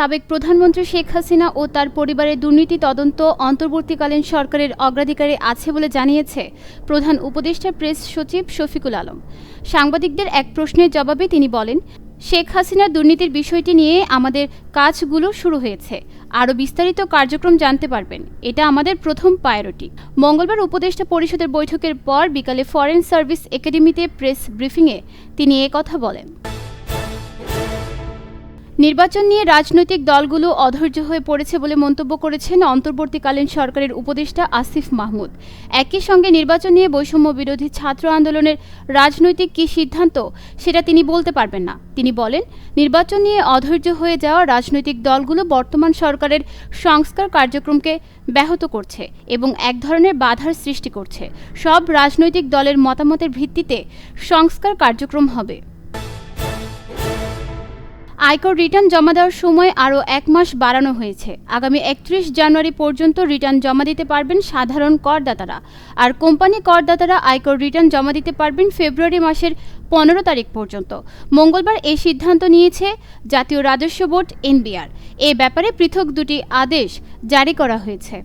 সাবেক প্রধানমন্ত্রী শেখ হাসিনা ও তার পরিবারের দুর্নীতি তদন্ত অন্তর্বর্তীকালীন সরকারের অগ্রাধিকারে আছে বলে জানিয়েছে প্রধান উপদেষ্টা প্রেস সচিব শফিকুল আলম। সাংবাদিকদের এক প্রশ্নের জবাবে তিনি বলেন, শেখ হাসিনার দুর্নীতির বিষয়টি নিয়ে আমাদের কাজগুলো শুরু হয়েছে। আরও বিস্তারিত কার্যক্রম জানতে পারবেন। এটা আমাদের প্রথম প্রায়োরিটি মঙ্গলবার উপদেষ্টা পরিষদের বৈঠকের পর বিকালে ফরেন সার্ভিস একাডেমিতে প্রেস ব্রিফিংয়ে তিনি কথা বলেন। নির্বাচন নিয়ে রাজনৈতিক দলগুলো অধৈর্য হয়ে পড়েছে বলে মন্তব্য করেছেন অন্তর্বর্তীকালীন সরকারের উপদেষ্টা আসিফ মাহমুদ। একই সঙ্গে নির্বাচন নিয়ে বৈষম্য বিরোধী ছাত্র আন্দোলনের রাজনৈতিক কী সিদ্ধান্ত, সেটা তিনি বলতে পারবেন না। তিনি বলেন, নির্বাচন নিয়ে অধৈর্য হয়ে যাওয়া রাজনৈতিক দলগুলো বর্তমান সরকারের সংস্কার কার্যক্রমকে ব্যাহত করছে এবং এক ধরনের বাধার সৃষ্টি করছে। সব রাজনৈতিক দলের মতামতের ভিত্তিতে সংস্কার কার্যক্রম হবে। আয়কর রিটার্ন জমা দেওয়ার সময় আরও এক মাস বাড়ানো হয়েছে। আগামী একত্রিশ জানুয়ারি পর্যন্ত রিটার্ন জমা দিতে পারবেন সাধারণ করদাতারা। আর কোম্পানি করদাতারা আয়কর রিটার্ন জমা দিতে পারবেন ফেব্রুয়ারি মাসের পনেরো তারিখ পর্যন্ত। মঙ্গলবার এই সিদ্ধান্ত নিয়েছে জাতীয় রাজস্ব বোর্ড এনবিআর। এ ব্যাপারে পৃথক দুটি আদেশ জারি করা হয়েছে।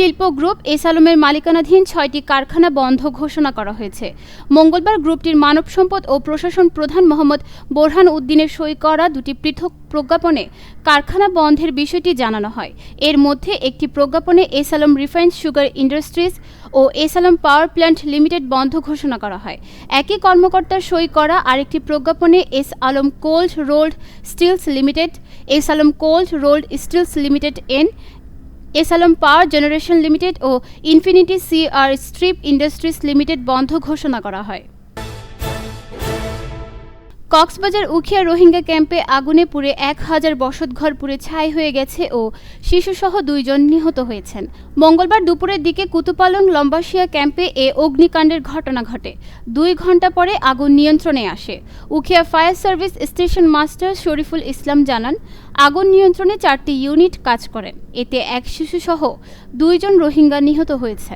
শিল্প গ্রুপ এস আলমের মালিকানাধীন ছয়টি কারখানা বন্ধ ঘোষণা করা হয়েছে। মঙ্গলবার গ্রুপটির মানব সম্পদ ও প্রশাসন প্রধান মোহাম্মদ বোরহান উদ্দিনের সই করা দুটি পৃথক প্রজ্ঞাপনে কারখানা বন্ধের বিষয়টি জানানো হয়। এর মধ্যে একটি প্রজ্ঞাপনে S Alam refined sugar industries ও S Alam power plant limited বন্ধ ঘোষণা করা হয়। একই কর্মকর্তার সই করা আরেকটি প্রজ্ঞাপনে S Alam cold rolled steels limited, S Alam cold rolled steels limited and S Alam power generation limited O infinity C R strip industries limited বন্ধ ঘোষণা করা হয়। কক্সবাজার উখিয়া রোহিঙ্গা ক্যাম্পে আগুনে পুড়ে এক হাজার বসতঘর পুড়ে ছাই হয়ে গেছে ও শিশুসহ দুইজন নিহত হয়েছেন। মঙ্গলবার দুপুরের দিকে কুতুপালং লম্বাসিয়া ক্যাম্পে এ অগ্নিকাণ্ডের ঘটনা ঘটে। দুই ঘণ্টা পরে আগুন নিয়ন্ত্রণে আসে। Ukhia fire service station master Shariful Islam জানান, আগুন নিয়ন্ত্রণে চারটি ইউনিট কাজ করেন। এতে এক শিশুসহ দুইজন রোহিঙ্গা নিহত হয়েছে।